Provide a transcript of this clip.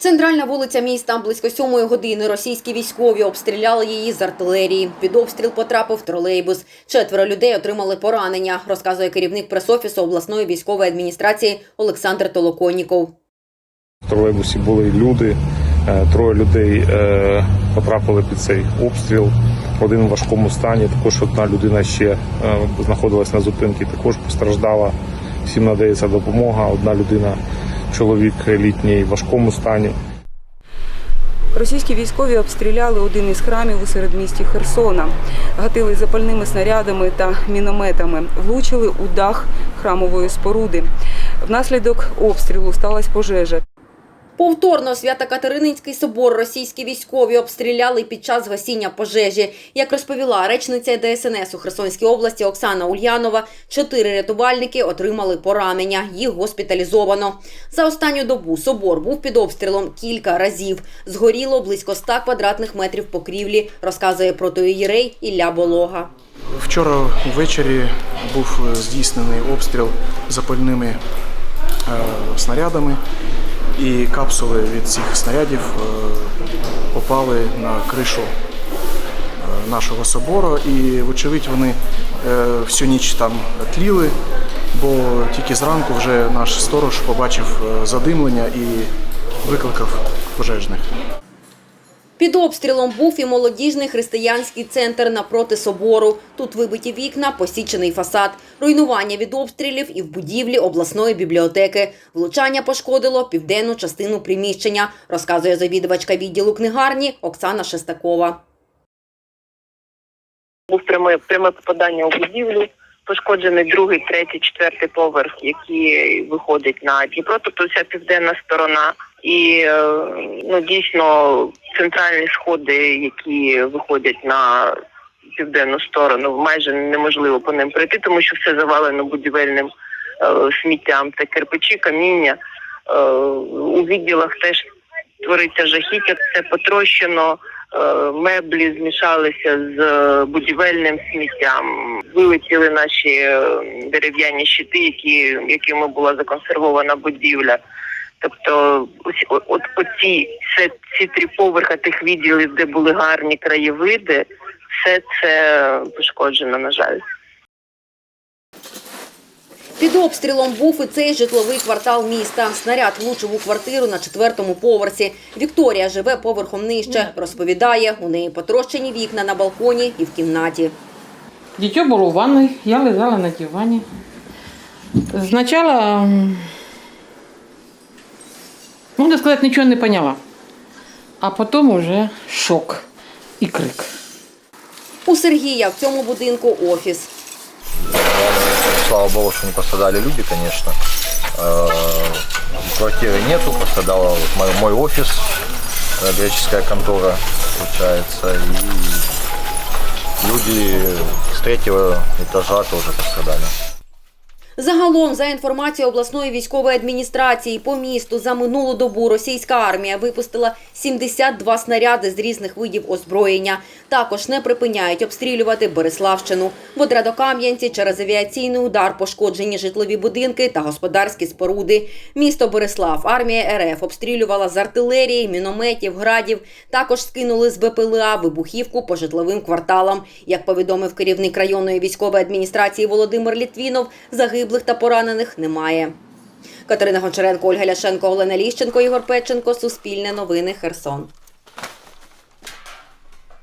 Центральна вулиця міста близько сьомої години. Російські військові обстріляли її з артилерії. Під обстріл потрапив тролейбус. Четверо людей отримали поранення, розказує керівник пресофісу обласної військової адміністрації Олександр Толоконніков. В тролейбусі були люди. Е, Троє людей е, потрапили під цей обстріл. Один в важкому стані. Також одна людина ще е, знаходилась на зупинці. Також постраждала. Всім надається допомога. Одна людина, чоловік літній в важкому стані. Російські військові обстріляли один із храмів у середмісті Херсона, гатили запальними снарядами та мінометами, влучили у дах храмової споруди. Внаслідок обстрілу сталася пожежа. Повторно Свято-Катерининський собор російські військові обстріляли під час гасіння пожежі. Як розповіла речниця ДСНС у Херсонській області Оксана Ульянова, чотири рятувальники отримали поранення. Їх госпіталізовано. За останню добу собор був під обстрілом кілька разів. Згоріло близько 100 квадратних метрів покрівлі, розказує протоієрей Ілля Болога. Вчора ввечері був е, здійснений обстріл запальними е, снарядами, і капсули від цих снарядів е, попали на кришу е, нашого собору. І, вочевидь, вони е, всю ніч там тліли, бо тільки зранку вже наш сторож побачив задимлення і викликав пожежних. Під обстрілом був і молодіжний християнський центр напроти собору. Тут вибиті вікна, посічений фасад, руйнування від обстрілів і в будівлі обласної бібліотеки. Влучання пошкодило південну частину приміщення, розказує завідувачка відділу книгарні Оксана Шестакова. був пряме пряме попадання у будівлю. Пошкоджений другий, третій, четвертий поверх, які виходять на Дніпро, тобто вся південна сторона. І е, ну дійсно центральні сходи, які виходять на південну сторону, майже неможливо по ним пройти, тому що все завалено будівельним е, сміттям та кирпичі, каміння. Е, у відділах теж твориться жахіття, це потрощено. Е, Меблі змішалися з будівельним сміттям. Вилетіли наші дерев'яні щити, які якими була законсервована будівля. Тобто, ось от оці все ці три поверха тих відділів, де були гарні краєвиди, все це пошкоджено, на жаль. Під обстрілом був і цей житловий квартал міста. Снаряд влучив у квартиру на четвертому поверсі. Вікторія живе поверхом нижче. Розповідає, у неї потрощені вікна на балконі і в кімнаті. Дитё было в ванной, я лежала на диване. Сначала, м, можно сказать, ничего не поняла. А потом уже шок и крик. У Сергія в цьому будинку офіс. Слава богу, что не пострадали люди, конечно. Э, Квартиры нету, пострадал вот мой, мой офис, э, греческая контора, получается, и люди с третьего этажа тоже пострадали. Загалом, за інформацією обласної військової адміністрації, по місту за минулу добу російська армія випустила 72 снаряди з різних видів озброєння. Також не припиняють обстрілювати Береславщину. В Одрадокам'янці через авіаційний удар пошкоджені житлові будинки та господарські споруди. Місто Береслав армія РФ обстрілювала з артилерії, мінометів, градів. Також скинули з БПЛА вибухівку по житловим кварталам. Як повідомив керівник районної військової адміністрації Володимир Літвінов, загиблих та поранених немає. Катерина Гончаренко, Ольга Ляшенко, Олена Ліщенко, Ігор Печенко. Суспільне новини. Херсон.